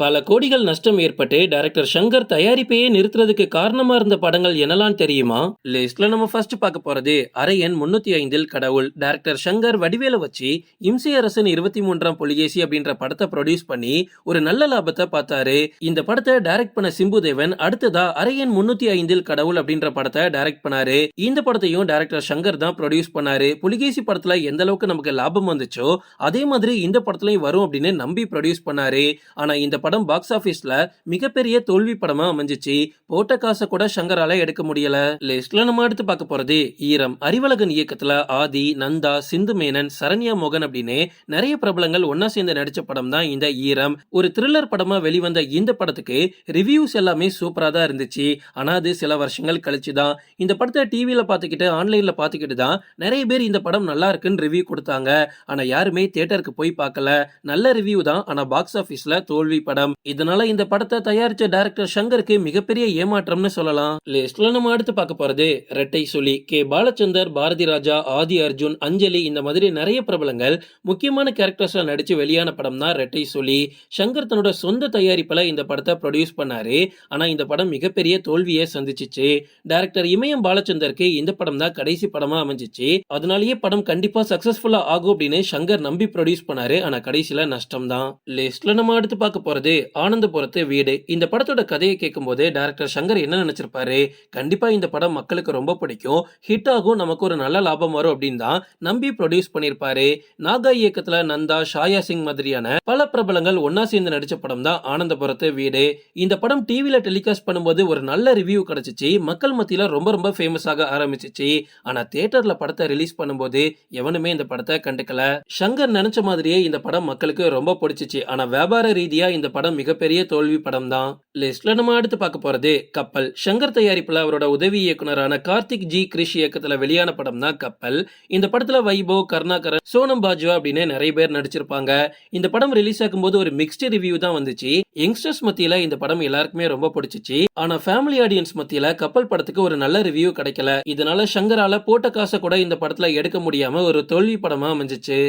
பல கோடிகள் நஷ்டம் ஏற்பட்டு டைரக்டர் சங்கர் தயாரிப்பையே நிறுத்துறதுக்கு காரணமா இருந்த படங்கள் என்னலாம் தெரியுமா? லிஸ்ட்ல நம்ம ஃபர்ஸ்ட் பார்க்க போறது அரை எண் முன்னூத்தி ஐந்தில் கடவுள் டைரக்டர் சங்கர் வடிவேல வச்சு இம்சை அரசன் இருபத்தி மூன்றாம் புலிகேசி அப்படின்ற படத்தை ப்ரொடியூஸ் பண்ணி ஒரு நல்ல லாபத்தை பார்த்தாரு. இந்த படத்தை டைரக்ட் பண்ண சிம்பு தேவன் அடுத்ததா அரை எண் முன்னூத்தி ஐந்தில் கடவுள் அப்படின்ற படத்தை டைரக்ட் பண்ணாரு. இந்த படத்தையும் டைரக்டர் சங்கர் தான் ப்ரொடியூஸ் பண்ணாரு. புலிகேசி படத்துல எந்த அளவுக்கு நமக்கு லாபம் வந்துச்சோ அதே மாதிரி இந்த படத்துலயும் வரும் அப்படின்னு நம்பி ப்ரொடியூஸ் பண்ணாரு. ஆனா இந்த படம் பாக்ஸ் ஆபீஸ்ல மிகப்பெரிய தோல்வி படமா அமைஞ்சிச்சு. போட்ட காசை கூட சங்கரால எடுக்க முடியல. லிஸ்ட்ல நம்ம எடுத்து பார்க்க போறது ஈரம் அறிவழகன் இயக்கத்துல ஆதி நந்தா சிந்து மேனன் சரண்யா மோகன் அப்படின்னு நிறைய பிரபலங்கள் ஒன்னா சேர்ந்து நடிச்ச படம் தான் இந்த ஈரம். ஒரு த்ரில்லர் படமா வெளிவந்த இந்த படத்துக்கு ரிவ்யூஸ் எல்லாமே சூப்பரா தான் இருந்துச்சு. ஆனா அது சில வருஷங்கள் கழிச்சு தான். இந்த படத்தை டிவியில பார்த்துக்கிட்டு ஆன்லைன்ல பார்த்துக்கிட்டு தான் நிறைய பேர் இந்த படம் நல்லா இருக்குன்னு ரிவ்யூ கொடுத்தாங்க. ஆனா யாருமே தியேட்டருக்கு போய் பார்க்கல. நல்ல ரிவ்யூ தான். ஆனா பாக்ஸ் ஆபீஸ்ல தோல்வி படம் இதனால இந்த படத்தை தயாரிச்ச டைரக்டர் சங்கருக்கு மிகப்பெரிய ஏமாற்றம்னு சொல்லலாம். லிஸ்ட்ல நம்ம அடுத்து பார்க்க போறது ரெட்டை சொல்லி கே. பாலச்சந்தர் பாரதி ராஜா ஆதி அர்ஜுன் அஞ்சலி இந்த மாதிரி நிறைய பிரபலங்கள் முக்கியமான கேரக்டர்ஸ்ல நடிச்சு வெளியான படம் தான் ரெட்டை சொல்லி சங்கர் தன்னோட சொந்த தயாரிப்புல இந்த படத்தை ப்ரொடியூஸ் பண்ணாரு. ஆனா இந்த படம் மிகப்பெரிய தோல்வியை சந்திச்சிச்சு. டைரக்டர் இமயம் பாலச்சந்தருக்கு இந்த படம் தான் கடைசி படமா அமைஞ்சிச்சு. அதனாலேயே படம் கண்டிப்பா சக்சஸ்ஃபுல்லா ஆகும் அப்படின்னு சங்கர் நம்பி ப்ரொடியூஸ் பண்ணாரு. ஆனா கடைசியில நஷ்டம் தான் லிஸ்ட்ல நம்ம அடுத்து பார்க்க போறது ஆனந்தபுரத்து வீடு. இந்த படத்தோட கதையை கேட்கும்போது டைரக்டர் சங்கர் என்ன நினைச்சிருப்பாரு? கண்டிப்பா இந்த படம் மக்களுக்கு ரொம்ப பிடிக்கும். ஹிட் ஆகும் நமக்கு ஒரு நல்ல லாபம் வரும் அப்படின்னு தான் நம்பி ப்ரொடியூஸ் பண்ணியிருப்பாரு. நாகா இயக்கத்துல நந்தா ஷாயா சிங் மாதிரியான பல பிரபலங்கள் ஒன்னா சேர்ந்து நடிச்ச படம் தான் ஆனந்தபுரத்து வீடு. இந்த படம் டிவியில டெலிகாஸ்ட் பண்ணும்போது ஒரு நல்ல ரிவ்யூ கிடைச்சிச்சு. மக்கள் மத்தியில ரொம்ப ரொம்ப ஃபேமஸ் ஆக ஆரம்பிச்சிச்சு. ஆனா தியேட்டர்ல படத்தை ரிலீஸ் பண்ணும்போது எவனுமே இந்த படத்தை கண்டுக்கல. சங்கர் நினைச்ச மாதிரியே இந்த படம் மக்களுக்கு ரொம்ப பிடிச்சிச்சு. ஆனா வியாபார ரீதியா இந்த படம் மிகப்பெரிய தோல்வி படம் தான் லிஸ்ட்ல நம்ம அடுத்து பார்க்க போறது கப்பல். சங்கர் தயாரிப்புல அவரோட உதவி இயக்குனரான கார்த்திக் ஜி கிரிஷ் இயக்கத்துல வெளியான படம் தான் கப்பல். இந்த படத்துல வைபவ் கருணாகரன் சோனம் பாஜுவா அப்படின்னு நிறைய பேர் நடிச்சிருப்பாங்க. இந்த படம் ரிலீஸ் ஆகும்போது ஒரு மிக்ஸ்டு ரிவ்யூ தான் வந்துச்சு. யங்ஸ்டர்ஸ் மத்தியில இந்த படம் எல்லாருக்குமே ரொம்ப பிடிச்சிச்சு. ஆனா ஃபேமிலி ஆடியன்ஸ் மத்தியில கப்பல் படத்துக்கு ஒரு நல்ல ரிவ்யூ கிடைக்கல. இதனால சங்கரால போட்ட காசை கூட இந்த படத்துல எடுக்க முடியாம ஒரு தோல்வி படமா அமைஞ்சிச்சு.